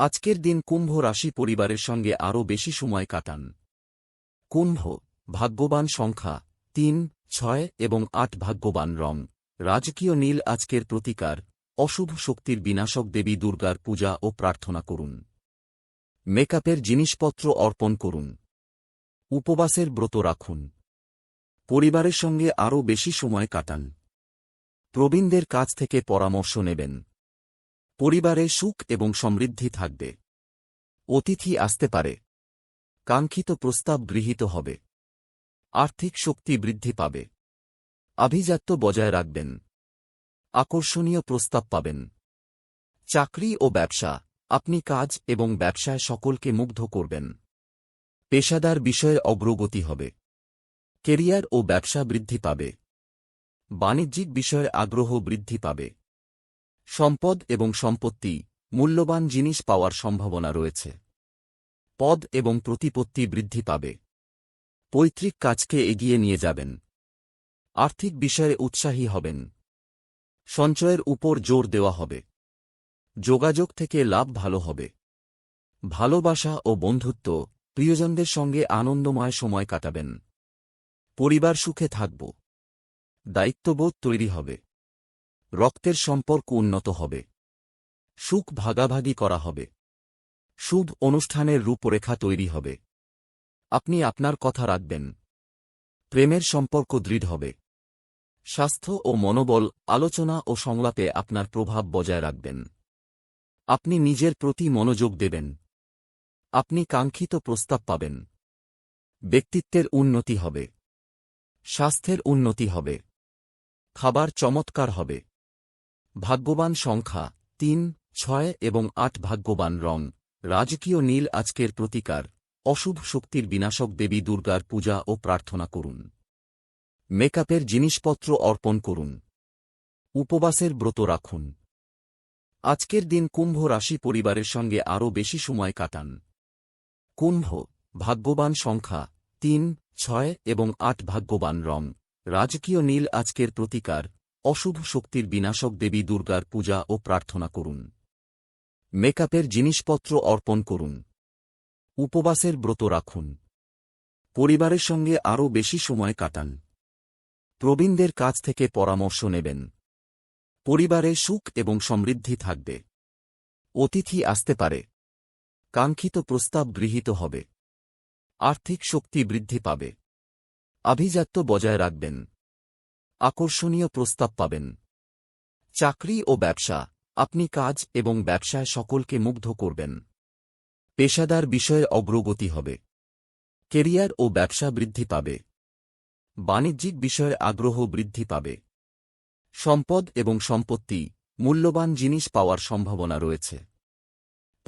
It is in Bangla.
আজকের দিন কুম্ভ রাশি পরিবারের সঙ্গে আরও বেশি সময় কাটান। কুম্ভ, ভাগ্যবান সংখ্যা, তিন, ছয় এবং আট ভাগ্যবান রং। রাজকীয় নীল আজকের প্রতিকার, অশুভ শক্তির বিনাশক দেবী দুর্গার পূজা ও প্রার্থনা করুন। মেকআপের জিনিসপত্র অর্পণ করুন। উপবাসের ব্রত রাখুন। পরিবারের সঙ্গে আরও বেশি সময় কাটান। প্রবীণদের কাছ থেকে পরামর্শ নেবেন। পরিবারে সুখ এবং সমৃদ্ধি থাকবে। অতিথি আসতে পারে। কাঙ্ক্ষিত প্রস্তাব গৃহীত হবে। আর্থিক শক্তি বৃদ্ধি পাবে। আভিজাত্য বজায় রাখবেন। আকর্ষণীয় প্রস্তাব পাবেন। চাকরি ও ব্যবসা, আপনি কাজ এবং ব্যবসায় সকলকে মুগ্ধ করবেন। পেশাদার বিষয়ে অগ্রগতি হবে। কেরিয়ার ও ব্যবসা বৃদ্ধি পাবে। বাণিজ্যিক বিষয়ে আগ্রহ বৃদ্ধি পাবে। সম্পদ এবং সম্পত্তি, মূল্যবান জিনিস পাওয়ার সম্ভাবনা রয়েছে। পদ এবং প্রতিপত্তি বৃদ্ধি পাবে। পৈতৃক কাজকে এগিয়ে নিয়ে যাবেন। আর্থিক বিষয়ে উৎসাহী হবেন। সঞ্চয়ের উপর জোর দেওয়া হবে। যোগাযোগ থেকে লাভ ভালো হবে। ভালোবাসা ও বন্ধুত্ব প্রিয়জনদের সঙ্গে আনন্দময় সময় কাটাবেন। পরিবার সুখে থাকব। দায়িত্ববোধ তৈরি হবে। রক্তের সম্পর্ক উন্নত হবে। সুখ ভাগাভাগি করা হবে। শুভ অনুষ্ঠানের রূপরেখা তৈরি হবে। আপনি আপনার কথা রাখবেন। প্রেমের সম্পর্ক দৃঢ় হবে। স্বাস্থ্য ও মনোবল, আলোচনা ও সংলাপে আপনার প্রভাব বজায় রাখবেন। আপনি নিজের প্রতি মনোযোগ দেবেন। আপনি কাঙ্ক্ষিত প্রস্তাব পাবেন। ব্যক্তিত্বের উন্নতি হবে। স্বাস্থ্যের উন্নতি হবে। খাবার চমৎকার হবে। ভাগ্যবান সংখ্যা, তিন, ছয় এবং আট ভাগ্যবান রং। রাজকীয় নীল আজকের প্রতিকার। অশুভ শক্তির বিনাশক দেবী দুর্গার পূজা ও প্রার্থনা করুন। মেকআপের জিনিসপত্র অর্পণ করুন। উপবাসের ব্রত রাখুন। আজকের দিন কুম্ভ রাশি পরিবারের সঙ্গে আরও বেশি সময় কাটান। কুম্ভ, ভাগ্যবান সংখ্যা, তিন, ছয় এবং আট ভাগ্যবান রং। রাজকীয় নীল আজকের প্রতিকার। অশুভ শক্তির বিনাশক দেবী দুর্গার পূজা ও প্রার্থনা করুন। মেকআপের জিনিসপত্র অর্পণ করুন। উপবাসের ব্রত রাখুন। পরিবারের সঙ্গে আরও বেশি সময় কাটান। প্রবীণদের কাছ থেকে পরামর্শ নেবেন। পরিবারে সুখ এবং সমৃদ্ধি থাকবে। অতিথি আসতে পারে। কাঙ্ক্ষিত প্রস্তাব গৃহীত হবে। আর্থিক শক্তি বৃদ্ধি পাবে। আভিজাত্য বজায় রাখবেন। আকর্ষণীয় প্রস্তাব পাবেন। চাকরি ও ব্যবসা, আপনি কাজ এবং ব্যবসায় সকলকে মুগ্ধ করবেন। পেশাদার বিষয়ে অগ্রগতি হবে। কেরিয়ার ও ব্যবসা বৃদ্ধি পাবে। বাণিজ্যিক বিষয়ে আগ্রহ বৃদ্ধি পাবে। সম্পদ এবং সম্পত্তি, মূল্যবান জিনিস পাওয়ার সম্ভাবনা রয়েছে।